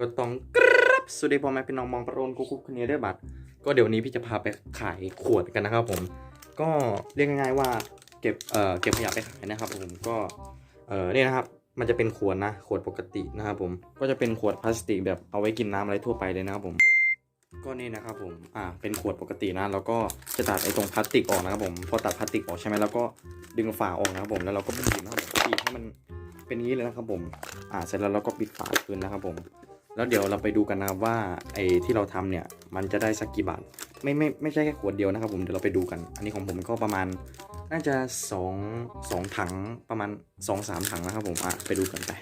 ก็ต้องกรับสวัสดีพ่อแม่พี่น้องมองประโอนกุ๊กคนนี้ด้วยบัตรก็เดี๋ยวนี้พี่จะพาไปขายขวดกันนะครับผม ก็เรียกง่ายๆว่าเก็บเอ่อเก็บขยะไปขายนะครับผมก็เอ่อนี่นะครับ มันจะเป็นขวดนะขวดปกตินะครับผมก็จะเป็นขวดพลาสติกแบบเอาไว้กินน้ำอะไรทั่วไปเลยนะครับผม ก็นี่นะครับผมอ่าเป็นขวดปกตินะ แล้วก็จะตัดไอ้ตรงพลาสติกออกนะครับผมพอตัดพลาสติกออกใช่ไหมแล้วก็ดึงฝาออกนะครับผมแล้วเราก็บีบนะครับบีบให้มันเป็นงนี้เลยนะครับผม อ่า เสร็จแล้วเราก็ปิดฝาคืนนะครับผม แล้วเดี๋ยวเราไปดูกันนะครับว่าไอ้ที่เราทำเนี่ยมันจะได้สักกี่บาท ไม่ไม่ไม่ใช่แค่ขวดเดียวนะครับผมเดี๋ยวเราไปดูกัน อันนี้ของผมก็ประมาณน่าจะสองสองถังประมาณสองสามถังนะครับผมอะไปดูกันไป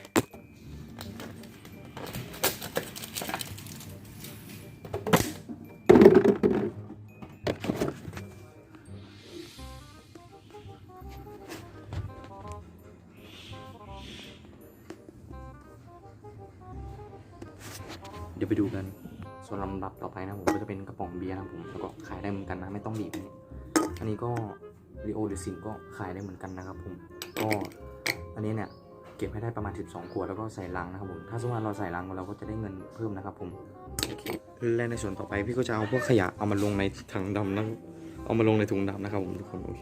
เดี๋ยวไปดูกัน ส่วนลำดับต่อไปนะผมก็จะเป็นกระป๋องเบียร์นะผมแล้วก็ขายได้เหมือนกันนะไม่ต้องบีบนะอันนี้ก็ริโอหรือสิงก็ขายได้เหมือนกันนะครับผมก็อันนี้เนี่ยเก็บให้ได้ประมาณ 12 ขวดแล้วก็ใส่ลังนะครับผมถ้าสมมติเราใส่ลังเราก็จะได้เงินเพิ่มนะครับผมโอเคและในส่วนต่อไปพี่ก็จะเอาพวกขยะเอามาลงในถังดำนะเอามาลงในถุงดำนะครับผมทุกคนโอเค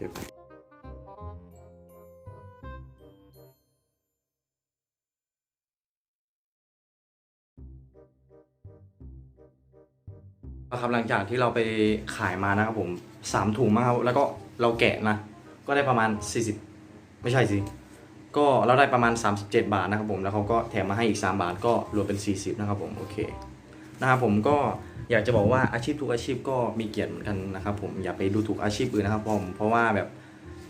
ครับหลังจากที่เราไปขายมานะครับผมสามถุงมาครับแล้วก็เราแกะนะ ก็ได้ประมาณ 40 ไม่ใช่สิ ก็เราได้ประมาณ 37 บาทนะครับผมแล้วเขาก็แถมมาให้อีก 3 บาทก็รวมเป็น 40 นะครับผมโอเคนะครับผมก็อยากจะบอกว่าอาชีพทุกอาชีพก็มีเกียรติเหมือนกันนะครับผมอย่าไปดูถูกอาชีพอื่นนะครับผมเพราะว่าแบบ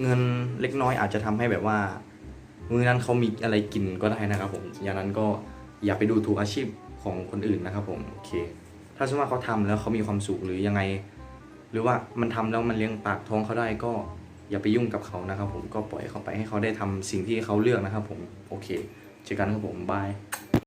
เงินเล็กน้อยอาจจะทำให้แบบว่ามือนั้นเขามีอะไรกินก็ได้นะครับผมอย่างนั้นก็อย่าไปดูถูกอาชีพของคนอื่นนะครับผมโอเค ถ้าสมมติว่าเขาทำแล้วเขามีความสุขหรือยังไง หรือว่ามันทำแล้วมันเลี้ยงปากท้องเขาได้ก็อย่าไปยุ่งกับเขานะครับ ผมก็ปล่อยเขาไปให้เขาได้ทำสิ่งที่เขาเลือกนะครับ ผมโอเคเจอกันครับผมบาย